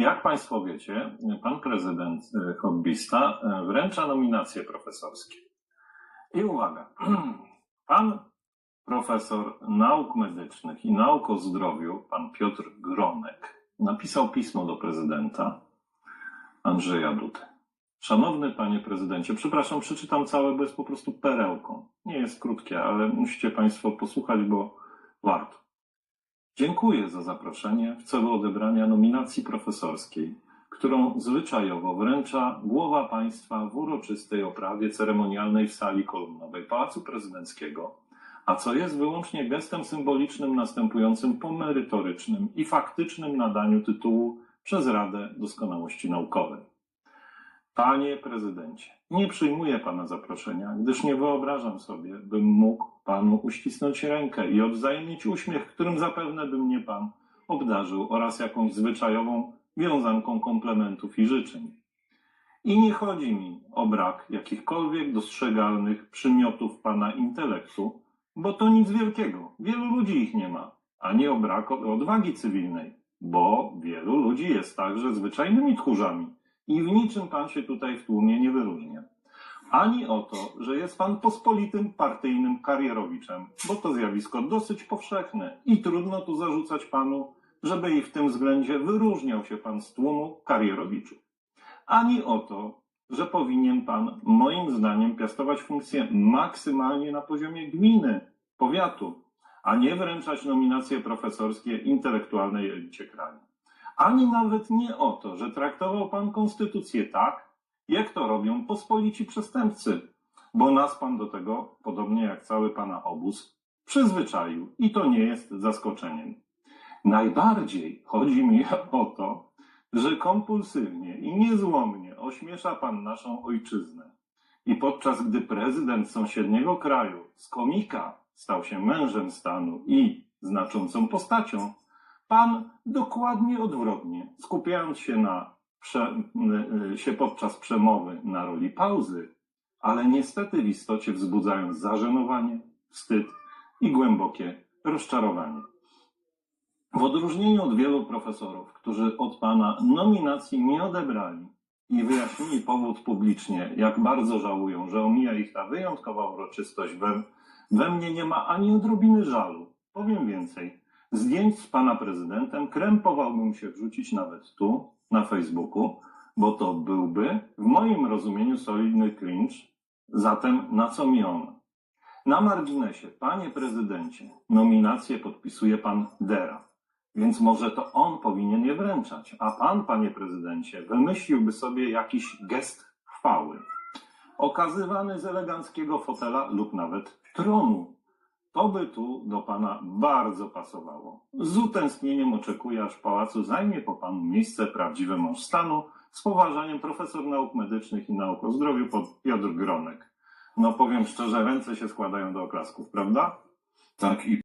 Jak Państwo wiecie, pan prezydent e, hobbysta e, wręcza nominacje profesorskie. I uwaga, pan profesor nauk medycznych i nauk o zdrowiu, pan Piotr Gronek, napisał pismo do prezydenta Andrzeja Dudy. Szanowny panie prezydencie, przepraszam, przeczytam całe, bo jest po prostu perełką. Nie jest krótkie, ale musicie państwo posłuchać, bo warto. Dziękuję za zaproszenie w celu odebrania nominacji profesorskiej, którą zwyczajowo wręcza głowa państwa w uroczystej oprawie ceremonialnej w sali kolumnowej Pałacu Prezydenckiego, a co jest wyłącznie gestem symbolicznym następującym po merytorycznym i faktycznym nadaniu tytułu przez Radę Doskonałości Naukowej. Panie prezydencie, nie przyjmuję pana zaproszenia, gdyż nie wyobrażam sobie, bym mógł panu uścisnąć rękę i odwzajemnić uśmiech, którym zapewne by mnie pan obdarzył oraz jakąś zwyczajową wiązanką komplementów i życzeń. I nie chodzi mi o brak jakichkolwiek dostrzegalnych przymiotów pana intelektu, bo to nic wielkiego. Wielu ludzi ich nie ma, ani o brak odwagi cywilnej, bo wielu ludzi jest także zwyczajnymi tchórzami i w niczym pan się tutaj w tłumie nie wyróżnia. Ani o to, że jest pan pospolitym partyjnym karierowiczem, bo to zjawisko dosyć powszechne i trudno tu zarzucać panu, żeby i w tym względzie wyróżniał się pan z tłumu karierowiczów. Ani o to, że powinien pan, moim zdaniem, piastować funkcję maksymalnie na poziomie gminy, powiatu, a nie wręczać nominacje profesorskie intelektualnej elicie kraju. Ani nawet nie o to, że traktował pan konstytucję tak, jak to robią pospolici przestępcy, bo nas pan do tego, podobnie jak cały pana obóz, przyzwyczaił i to nie jest zaskoczeniem. Najbardziej chodzi mi o to, że kompulsywnie i niezłomnie ośmiesza pan naszą ojczyznę. I podczas gdy prezydent sąsiedniego kraju z komika stał się mężem stanu i znaczącą postacią, pan dokładnie odwrotnie, skupiając się na prze, y, się podczas przemowy na roli pauzy, ale niestety w istocie wzbudzając zażenowanie, wstyd i głębokie rozczarowanie. W odróżnieniu od wielu profesorów, którzy od pana nominacji nie odebrali i wyjaśnili powód publicznie, jak bardzo żałują, że omija ich ta wyjątkowa uroczystość, we, we mnie nie ma ani odrobiny żalu. Powiem więcej. Zdjęć z pana prezydentem krępowałbym się wrzucić nawet tu, na Facebooku, bo to byłby w moim rozumieniu solidny cringe. Zatem na co mi on? Na marginesie, panie prezydencie, nominację podpisuje pan Dera, więc może to on powinien je wręczać, a pan, panie prezydencie, wymyśliłby sobie jakiś gest chwały, okazywany z eleganckiego fotela lub nawet tronu. To by tu do pana bardzo pasowało. Z utęsknieniem oczekuję, aż w pałacu zajmie po panu miejsce prawdziwy mąż stanu, z poważaniem profesor nauk medycznych i nauk o zdrowiu Piotr Gronek. No powiem szczerze, ręce się składają do oklasków, prawda? Tak, i